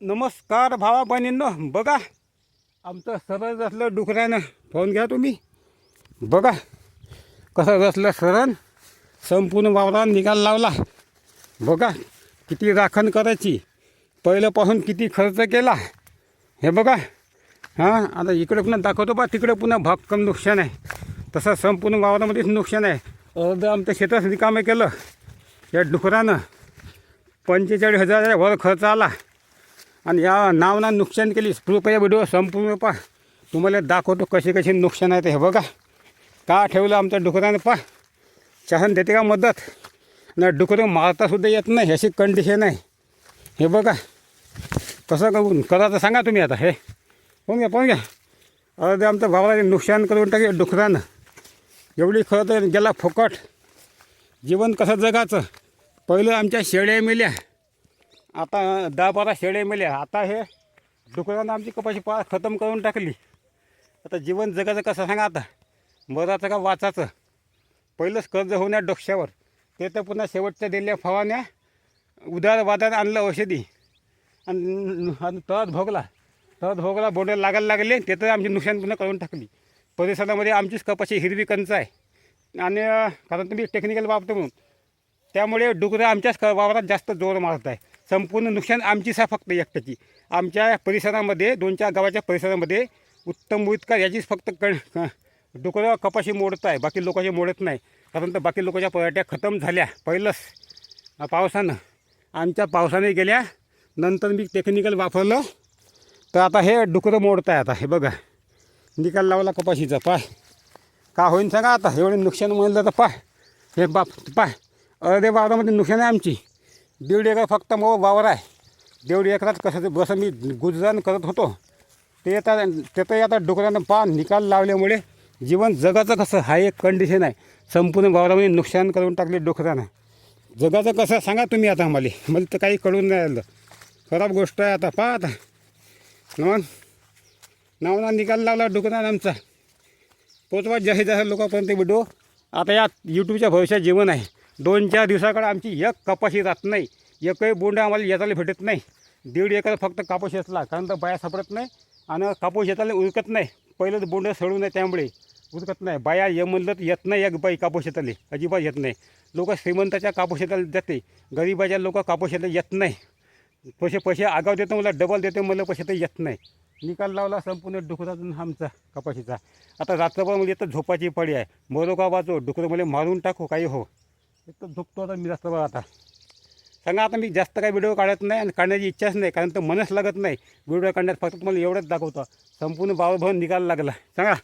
नमस्कार भावा बहिणींनो बघा आमचं सरळ असलं डुकऱ्यानं फोन घ्या तुम्ही. बघा कसं रचलं सरण संपूर्ण वावरानं निकाल लावला. बघा किती राखण करायची. पहिल्यापासून किती खर्च केला. हे बघा. हां आता इकडे पुन्हा दाखवतो बा तिकडे पुन्हा भक्कम नुकसान आहे. तसं संपूर्ण वावरामध्येच नुकसान आहे. अर्ध आमच्या शेतात रिकामे केलं. या डुकरानं पंचेचाळीस हजाराच्या वर खर्च आला. आणि या नावना नुकसान केली. कृपया व्हिडिओ संपूर्ण पहा तुम्हाला दाखवतो कसे कसे नुकसान आहे ते. हे बघा. का ठेवलं आमच्या डुकरानं? पहा. शासन देते का मदत? आणि डुकरं मारतासुद्धा येत नाही अशी कंडिशन आहे. हे बघा. कसं करून करायचं सांगा तुम्ही आता. हे. पाहून घ्या पाहून घ्या. अर्धे आमच्या भावाला नुकसान करून टाके डुकरानं. एवढी खरं तर गेला फुकट. जीवन कसं जगाचं? पहिलं आमच्या शेळ्या मेल्या. आता दहा बारा शेळे मेले आता हे डुकरानं आमची कपाशी पा खतम करून टाकली. आता जीवन जगाचं कसं सांगा आता? मराचं का वाचाचं? पहिलंच कर्ज होण्या डोक्ष्यावर ते तर पुन्हा शेवटच्या दिल्या फवारण्या उदारवादात आणलं औषधी. आणि आणि तळत भोगला. तळत भोगला बोंडे लागायला लागले. ते तर आमची नुकसान पुन्हा करून टाकली. परिसरामध्ये आमचीच कपाशी हिरवी कंच आहे. आणि कारण तुम्ही टेक्निकल बाबत म्हणून. त्यामुळे डुकरं आमच्याच क- वावरात जास्त जोर मारत आहे संपूर्ण नुकसान आमचीच आहे फक्त एकट्याची. आमच्या परिसरामध्ये दोन चार गावाच्या परिसरामध्ये उत्तम मुतकार याचीच फक्त क डुकरं कपाशी मोडत आहे. बाकी लोकांचे मोडत नाही. कारण तर बाकी लोकांच्या पराठ्या खतम झाल्या. पहिलंच पावसानं. आमच्या पावसाने गेल्या. नंतर मी टेक्निकल वापरलं. तर आता हे डुकरं मोडत आहे आता. हे बघा. निकाल लावला कपाशीचा. पाय. का होईन सांगा आता? एवढे नुकसान म्हणलं तर पाय. हे बाप पाय. अर्धे वावरामध्ये नुकसान आहे आमची. दीड एकर फक्त मग वावर आहे. दीड एकरात कसं जसं मी गुजरान करत होतो. ते आता त्यातही आता डुकरानं पा निकाल लावल्यामुळे जीवन जगाचं कसं हा एक कंडिशन आहे. संपूर्ण वावरामध्ये नुकसान करून टाकले डुकरानं जगाचं कसं सांगा तुम्ही आता मला मला तर काही कळून नाही आलं. खराब गोष्ट आहे आता पहा आता. मग नावना निकाल लावला डुकरानं आमचा. पोचवा जास्तीत जास्त लोकांपर्यंत व्हिडिओ आता या यूट्यूबच्या भविष्यात जीवन आहे. दोन चार दिवसाकडे आमची एक कपाशी जात नाही. एकही बोंड आम्हाला येताला भेटत नाही. दीड एकर फक्त कापूस येतला कारण तर बाया सापडत नाही आणि कापूस येताला उरकत नाही. पहिलंच बोंड सडू नये त्यामुळे उरकत नाही. बाया ये म्हणलं तर येत नाही एक बाई कापूस येताले अजिबात येत नाही. लोक श्रीमंताच्या कापूस येताला जाते गरिबाच्या लोक कापूस येताला येत नाही. पैसे पैसे आगाव देतो मला डबल देतो मला पैसे तर येत नाही. निकाल लावला संपूर्ण डुकरातून आमचा कपाशीचा. आता रात्रभर म्हणजे तर झोपाची पडी आहे. मरो का वाचो डुकरं मला मारून टाकू काही हो. तर झोपतो आता मी जास्त बघा आता. सांगा आता मी जास्त काही व्हिडिओ काढत नाही आणि काढण्याची इच्छाच नाही कारण तर मनच लागत नाही. व्हिडिओ काढण्यात फक्त तुम्हाला एवढंच दाखवतो. संपूर्ण बावभवन निघायला लागला. सांगा.